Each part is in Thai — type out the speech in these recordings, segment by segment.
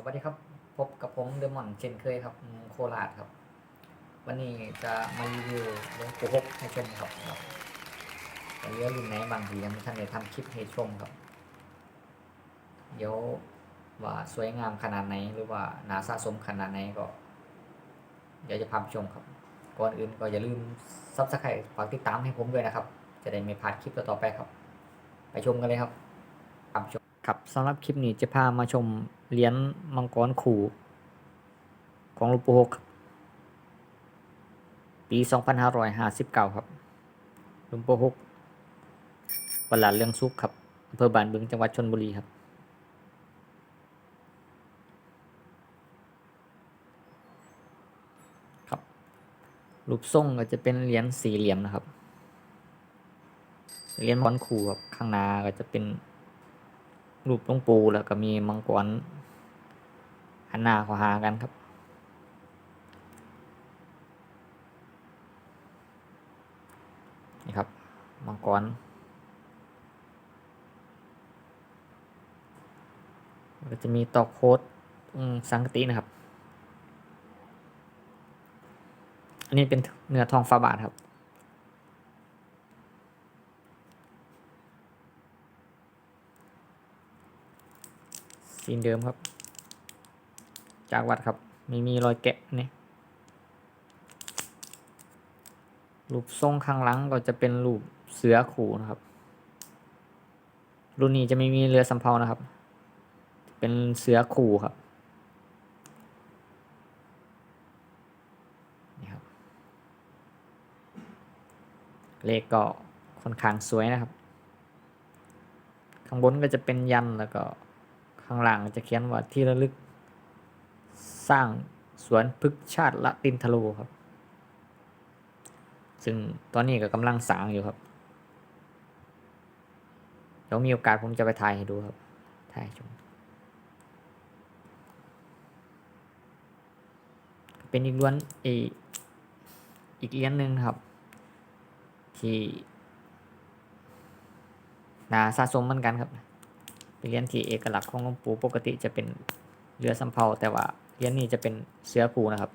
สวัสดีครับ พบกับผมเดมอนเช่นเคยครับโคราชครับ วันนี้จะมารีวิวหลวงปู่หกให้ชมครับแต่เรือรุ่นไหนบางทียังไม่ทันได้ทำคลิปให้ชมครับ เดี๋ยวว่าสวยงามขนาดไหนหรือว่าหนาสะสมขนาดไหนก็ เดี๋ยวจะพาไปชมครับ ก่อนอื่นก็อย่าลืมซับสไครต์ฝากติดตามให้ผมด้วยนะครับ จะได้ไม่พลาดคลิปต่อๆไปครับ ไปชมกันเลยครับตามชม ครับสำหรับคลิปนี้จะพามาชมเหรียญมังกรขู่ ของหลูกปู่หกครับปี 2559 ครับหลุงปู่หกวัดหลานเรื่องซุกครับอำเภอบ้านบึงจังหวัดชนบุรีครับ ครับรูปทรงก็จะเป็นเหรียญสี่เหลี่ยมนะครับเหรียญมังกรขู่ครับข้างหน้าก็จะเป็น รูปหลวงปู่แล้วก็มีมังกรหันหน้าเข้าหากันครับ นี่ครับ มังกรก็จะมีตอกโคดสังกตินะครับ อันนี้เป็นเนื้อทองฟ้าบาทครับ สีเดิมครับ จากวัดครับ ไม่มีรอยแกะนี่รูปทรงข้างหลังก็จะเป็นรูปเสือขู่นะครับ รุ่นนี้จะไม่มีเรือสำเภานะครับ เป็นเสือขู่ครับนี่ครับ เลขก็ค่อนข้างสวยนะครับ ข้างบนก็จะเป็นยันแล้วก็ ข้างล่างจะเขียนว่าที่ระลึก สร้างสวนพฤกษชาติละตินทโลครับ ซึ่งตอนนี้ก็กำลังสร้างอยู่ครับเดี๋ยวมีโอกาสผมจะไปถ่ายให้ดูครับถ่ายชมเป็นอีกล้วนอีกอีกเหรียญหนึ่งครับ ที่นาสะสมเหมือนกันครับ เหรียญที่เอกลักษณ์ของหลวงปู่ปกติจะเป็นเรือสำเภาแต่ว่าเหรียญนี้จะเป็นเสือผูนะครับ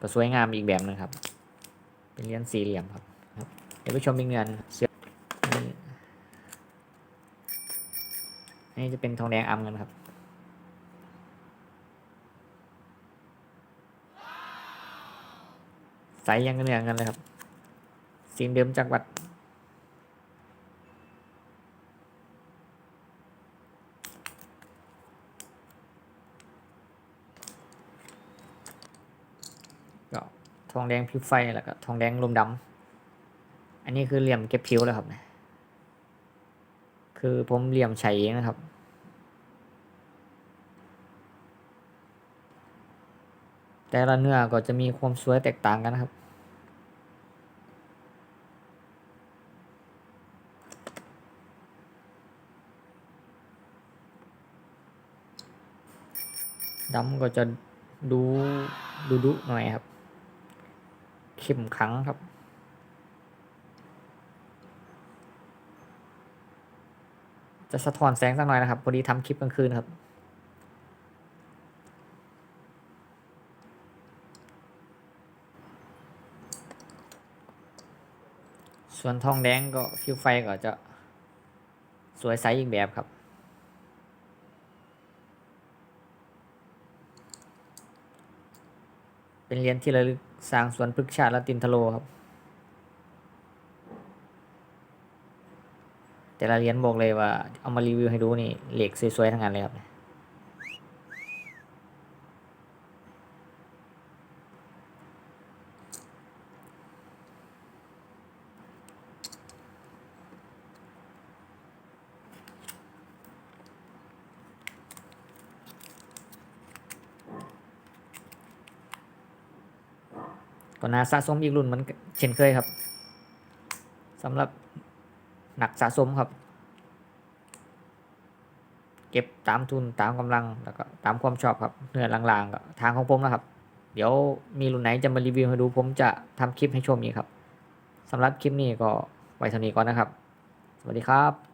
ก็สวยงามอีกแบบหนึงครับ เป็นเหรียญสี่เหลี่ยมครับเดี๋ยวไปชมอีกเงินเสือนนี้อันนี้จะเป็นทองแดงอำเงินครับใสยังเนื้อเงินเลยครับสีเดิมจากวัด ก็ ทองแดงผิวไฟแล้วก็ทองแดงลมดำอันนี้คือเหลี่ยมเก็บผิวแล้วครับคือผมเหลี่ยมใช้เองนะครับ แต่ละเนื้อก็จะมีความสวยแตกต่างกันนะครับดำก็จะดูดุดุหน่อยครับ เข้มขังครับ จะสะท้อนแสงสักหน่อยนะครับพอดีทำคลิปกลางคืนครับส่วนทองแดงก็ผิวไฟก็จะสวยใสอีกแบบครับ เป็นเหรียญที่ระลึกสร้างสวนพฤกษชาติละตินทโลครับ แต่ละเหรียญบอกเลยว่าเอามารีวิวให้ดูนี่เหล็กสวยๆทั้งนั้นเลยครับ ก็น่าสะสมอีกรุ่นเหมันเช่นเคยครับสำหรับหนักสะสมครับ เก็บตามทุนตามกำลังแล้วก็ตามความชอบครับเนื้อลางๆก็ทางของผมนะครับ เดี๋ยวมีรุ่นไหนจะมารีวิวให้ดูผมจะทำคลิปให้ชมอีกครับสำหรับคลิปนี้ก็ไว้เท่านี้ก่อนนะครับ สวัสดีครับ